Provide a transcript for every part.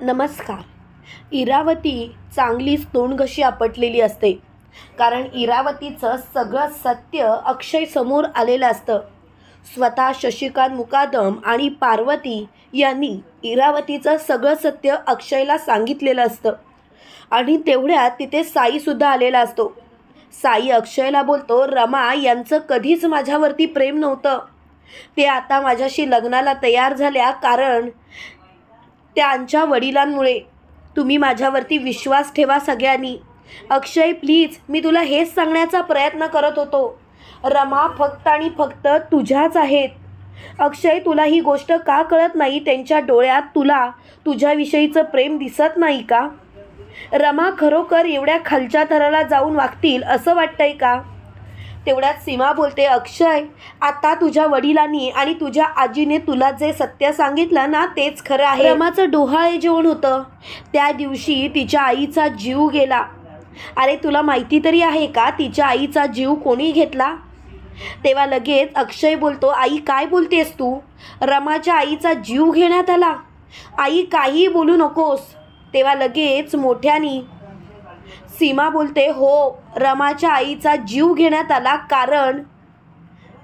नमस्कार. इरावती चांगलीच तोंडघशी आपटलेली असते. कारण इरावतीचं सगळं सत्य अक्षय समोर आलेलं असतं. स्वतः शशिकांत मुकादम आणि पार्वती यांनी इरावतीचं सगळं सत्य अक्षयला सांगितलेलं असतं. आणि तेवढ्यात तिथे साईसुद्धा आलेला असतो. साई अक्षयला बोलतो रमा यांचं कधीच माझ्यावरती प्रेम नव्हतं. ते आता माझ्याशी लग्नाला तयार झाल्या कारण त्यांच्या वडिलांमुळे. तुम्ही माझ्यावरती विश्वास ठेवा सगळ्यांनी. अक्षय प्लीज मी तुला हेच सांगण्याचा प्रयत्न करत होतो. रमा फक्त आणि फक्त तुझ्याच आहेत. अक्षय तुला ही गोष्ट का कळत नाही त्यांच्या डोळ्यात? तुला तुझ्याविषयीचं प्रेम दिसत नाही का? रमा खरोखर एवढ्या खालच्या थराला जाऊन वागतील असं वाटतंय का? तेवढ्यात सीमा बोलते अक्षय आता तुझ्या वडिलांनी आणि तुझ्या आजीने तुला जे सत्य सांगितलं ना तेच खरं आहे. रमाचं डोहाळे जेवण होतं. त्या दिवशी तिच्या आईचा जीव गेला. अरे तुला माहिती तरी आहे का तिच्या आईचा जीव कोणी घेतला? तेव्हा लगेच अक्षय बोलतो आई काय बोलतेस तू? रमाच्या आईचा जीव घेण्यात आला. आई काही बोलू नकोस. तेव्हा लगेच मोठ्यानी सीमा बोलते हो रमाच्या आईचा जीव घेण्यात आला कारण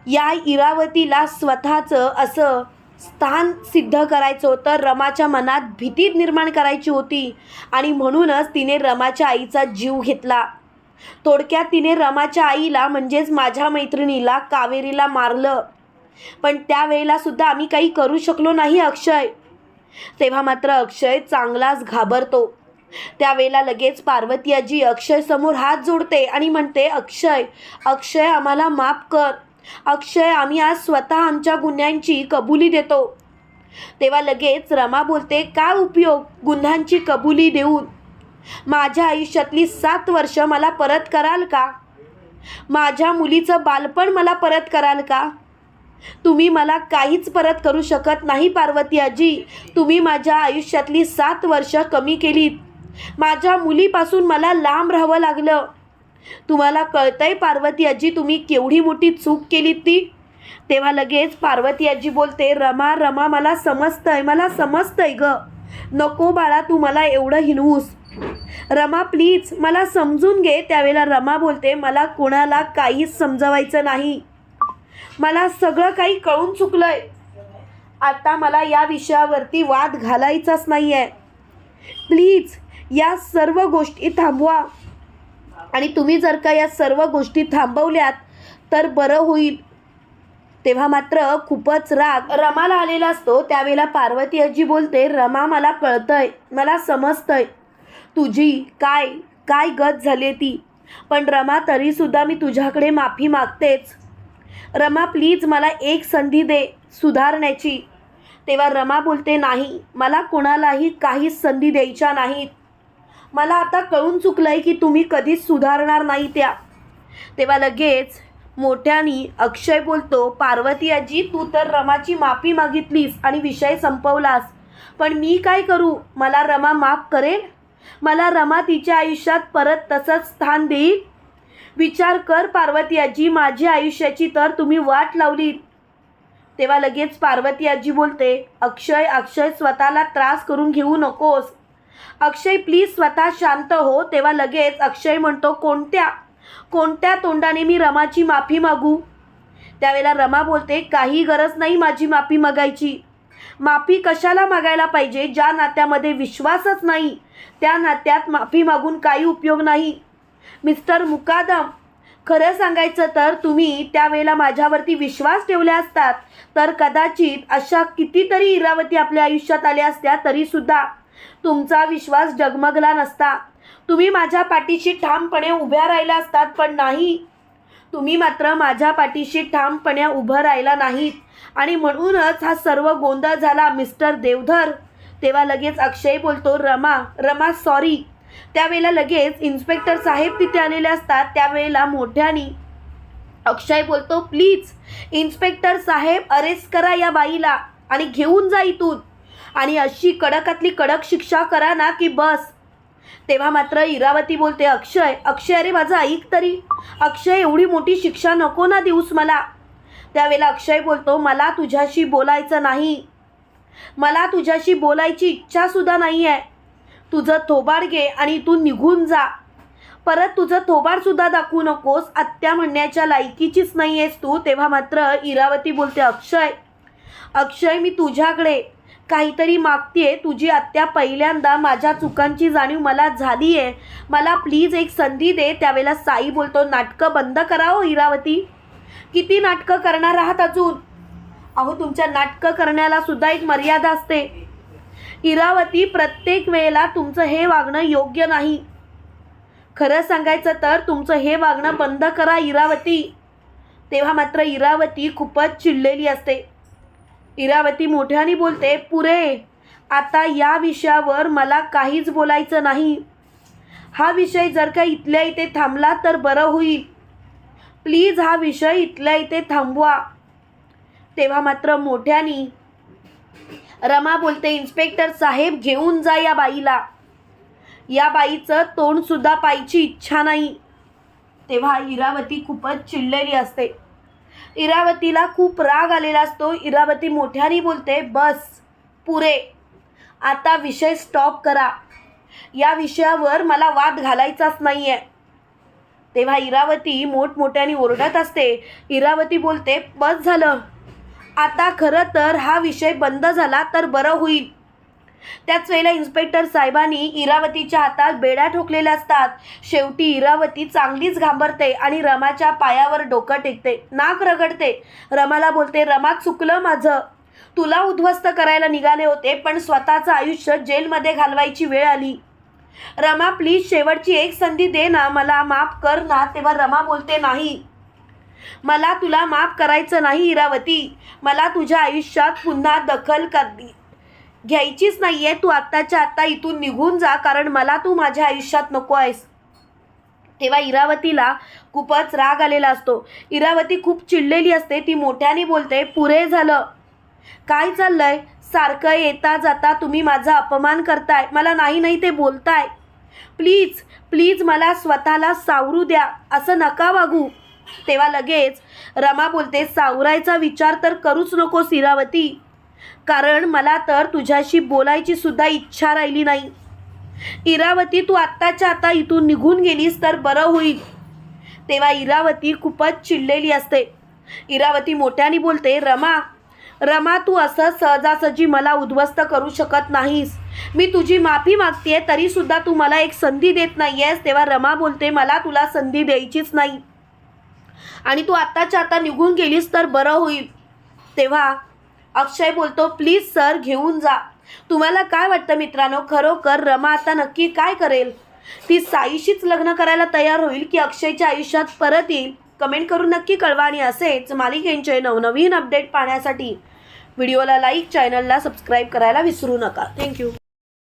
या इरावतीला स्वतःचं असं स्थान सिद्ध करायचं होतं. रमाच्या मनात भीती निर्माण करायची होती आणि म्हणूनच तिने रमाच्या आईचा जीव घेतला. थोडक्यात तिने रमाच्या आईला म्हणजेच माझ्या मैत्रिणीला कावेरीला मारलं. पण त्यावेळेला सुद्धा आम्ही काही करू शकलो नाही अक्षय. तेव्हा मात्र अक्षय चांगलाच घाबरतो. त्यावेळेला लगेच पार्वती आजी अक्षयसमोर हात जोडते आणि म्हणते अक्षय अक्षय आम्हाला माफ कर. अक्षय आम्ही आज स्वतः आमच्या गुन्ह्यांची कबुली देतो. तेव्हा लगेच रमा बोलते काय उपयोग गुन्ह्यांची कबुली देऊन? माझ्या आयुष्यातली सात वर्ष मला परत कराल का? माझ्या मुलीचं बालपण मला परत कराल का? तुम्ही मला काहीच परत करू शकत नाही पार्वती आजी. तुम्ही माझ्या आयुष्यातली सात वर्ष कमी केलीत. माझ्या मुलीपासून मला लांब राहावं लागलं. तुम्हाला कळतंय पार्वती आजी तुम्ही केवढी मोठी चूक केली ती? तेव्हा लगेच पार्वती आजी बोलते रमा रमा मला समजतंय मला समजतंय ग. नको बाळा तू मला एवढं हिनवूस. रमा प्लीज मला समजून घे. त्यावेळेला रमा बोलते मला कोणाला काहीच समजवायचं नाही. मला सगळं काही कळून चुकलंय. आता मला या विषयावरती वाद घालायचाच नाही आहे प्लीज या सर्व गोष्टी थांबवा. आणि तुम्ही जर का या सर्व गोष्टी थांबवल्यात तर बरं होईल. तेव्हा मात्र खूपच राग रमाला आलेला असतो. त्यावेळेला पार्वती आजी बोलते रमा मला कळतंय मला समजतंय. तुझी काय काय गत झाली ती? पण रमा तरीसुद्धा मी तुझ्याकडे माफी मागतेच. रमा प्लीज मला एक संधी दे सुधारण्याची. तेव्हा रमा बोलते नाही मला कोणालाही काहीच संधी द्यायच्या नाहीत. मला आता कळून चुकलं आहे की तुम्ही कधीच सुधारणार नाही त्या. तेव्हा लगेच मोठ्यानी अक्षय बोलतो पार्वती आजी तू तर रमाची माफी मागितलीस आणि विषय संपवलास. पण मी काय करू? मला रमा माफ करेल? मला रमा तिच्या आयुष्यात परत तसंच स्थान देईल? विचार कर पार्वती आजी माझ्या आयुष्याची तर तुम्ही वाट लावलीत. तेव्हा लगेच पार्वती आजी बोलते अक्षय अक्षय स्वतःला त्रास करून घेऊ नकोस. अक्षय प्लीज स्वतः शांत हो. तेव्हा लगेच अक्षय म्हणतो कोणत्या? कोणत्या तोंडाने मी रमाची माफी मागू? त्यावेळेला रमा बोलते काही गरज नाही माझी माफी मागायची. माफी कशाला मागायला पाहिजे? ज्या नात्यामध्ये विश्वासच नाही त्या नात्यात माफी मागून काही उपयोग नाही. मिस्टर मुकादम खरं सांगायचं तर तुम्ही त्यावेळेला माझ्यावरती विश्वास ठेवले असतात. तर कदाचित अशा कितीतरी इरावती आपल्या आयुष्यात आल्या असत्या तरीसुद्धा तुमचा विश्वास डगमगला नसता. तुम्ही माझ्या पाठीशी ठामपणे उभ्या राहिल्या असतात पण नाही. तुम्ही मात्र माझ्या पाठीशी ठामपणे उभं राहिला नाहीत. आणि म्हणूनच हा सर्व गोंधळ झाला मिस्टर देवधर. तेव्हा लगेच अक्षय बोलतो रमा रमा सॉरी. त्यावेळेला लगेच इन्स्पेक्टर साहेब तिथे आलेले असतात त्यावेळेला मोठ्यानी. अक्षय बोलतो प्लीज इन्स्पेक्टर साहेब अरेस्ट करा या बाईला आणि घेऊन जा इथून. आणि अशी कडकातली कडक शिक्षा करा ना की बस. तेव्हा मात्र इरावती बोलते अक्षय अक्षय अरे माझं ऐक तरी. अक्षय एवढी मोठी शिक्षा नको ना देऊस मला. त्यावेळेला अक्षय बोलतो मला तुझ्याशी बोलायचं नाही. मला तुझ्याशी बोलायची इच्छासुद्धा नाही आहे तुझं थोबाड घे आणि तू निघून जा. परत तुझं थोबाडसुद्धा दाखवू नकोस. आत्या म्हणण्याच्या लायकीचीच नाही आहेस तू. तेव्हा मात्र इरावती बोलते अक्षय अक्षय मी तुझ्याकडे काहीतरी मागतीये. तुझी आत्या पहिल्यांदा माझ्या चुकांची जाणीव मला झाली आहे मला प्लीज एक संधी दे. त्यावेळेला साई बोलतो नाटकं बंद करा हो इरावती. किती नाटकं करणार आहात अजून? अहो तुमच्या नाटकं करण्याला सुद्धा एक मर्यादा असते. इरावती प्रत्येक वेळेला तुमचं हे वागणं योग्य नाही. खरं सांगायचं तर तुमचं हे वागणं बंद करा इरावती. तेव्हा मात्र इरावती खूपच चिडलेली असते. इरावती मोठ्याने बोलते पुरे आता या विषयावर मला काहीच बोलायचं नाही. हा विषय जर का इथल्या इथे थांबला तर बरं होईल. प्लीज हा विषय इथल्या इथे थांबवा. तेव्हा मात्र मोठ्यानी रमा बोलते इन्स्पेक्टर साहेब घेऊन जा या बाईला. या बाईचं तोंडसुद्धा पाहायची इच्छा नाही. तेव्हा इरावती खूपच चिडलेली असते. इरावतीला खूप राग आलेला असतो. इरावती मोठ्याने बोलते बस पुरे. आता विषय स्टॉप करा. या विषयावर मला वाद घालायचाच नाही आहे तेव्हा इरावती मोठमोठ्याने ओरडत असते. इरावती बोलते बस झालं. आता खरं तर हा विषय बंद झाला तर बरं होईल. त्याच वेळेला इन्स्पेक्टर साहेबांनी इरावतीच्या हातात बेड्या ठोकलेल्या असतात. शेवटी इरावती चांगलीच घाबरते आणि रमाच्या पायावर डोकं टेकते. नाक रगडते. रमाला बोलते रमा चुकलं माझं. तुला उद्ध्वस्त करायला निघाले होते पण स्वतःचं आयुष्य जेलमध्ये घालवायची वेळ आली. रमा प्लीज शेवटची एक संधी दे ना. मला माफ कर ना. तेव्हा रमा बोलते नाही. मला तुला माफ करायचं नाही इरावती. मला तुझ्या आयुष्यात पुन्हा दखल कर घ्यायचीच नाही आहे तू आत्ताच्या आत्ता इथून निघून जा कारण मला तू माझ्या आयुष्यात नको आहेस. तेव्हा इरावतीला खूपच राग आलेला असतो. इरावती खूप चिडलेली असते. ती मोठ्याने बोलते पुरे झालं. काय चाललंय? सारखं येता जाता तुम्ही माझा अपमान करताय. मला नाही नाही ते बोलताय. प्लीज प्लीज मला स्वतःला सावरू द्या. असं नका वागू. तेव्हा लगेच रमा बोलते सावरायचा विचार तर करूच नकोस इरावती. कारण मला तर तुझ्याशी बोलायची सुद्धा इच्छा राहिली नाही. इरावती तू आत्ताच्या आता इथून निघून गेलीस तर बरं होईल. तेव्हा इरावती खूपच चिडलेली असते. इरावती मोठ्याने बोलते रमा रमा तू असं सहजासहजी मला उद्ध्वस्त करू शकत नाहीस. मी तुझी माफी मागते तरी सुद्धा तू मला एक संधी देत नाहीयेस. तेव्हा रमा बोलते मला तुला संधी द्यायचीच नाही. आणि तू आत्ताच्या आता निघून गेलीस तर बरं होईल. तेव्हा अक्षय बोलतो प्लीज सर घेऊन जा. तुम्हाला काय वाटतं मित्रांनो? खरोखर रमा आता नक्की काय करेल? ती साईशीच लग्न करायला तयार होईल की अक्षयच्या आयुष्यात परत येईल. कमेंट करून नक्की कळवा आणि असेच मालिकेंचे नवनवीन अपडेट पाहण्यासाठी. व्हिडिओला लाईक चॅनलला सबस्क्राईब करायला विसरू नका. थँक्यू.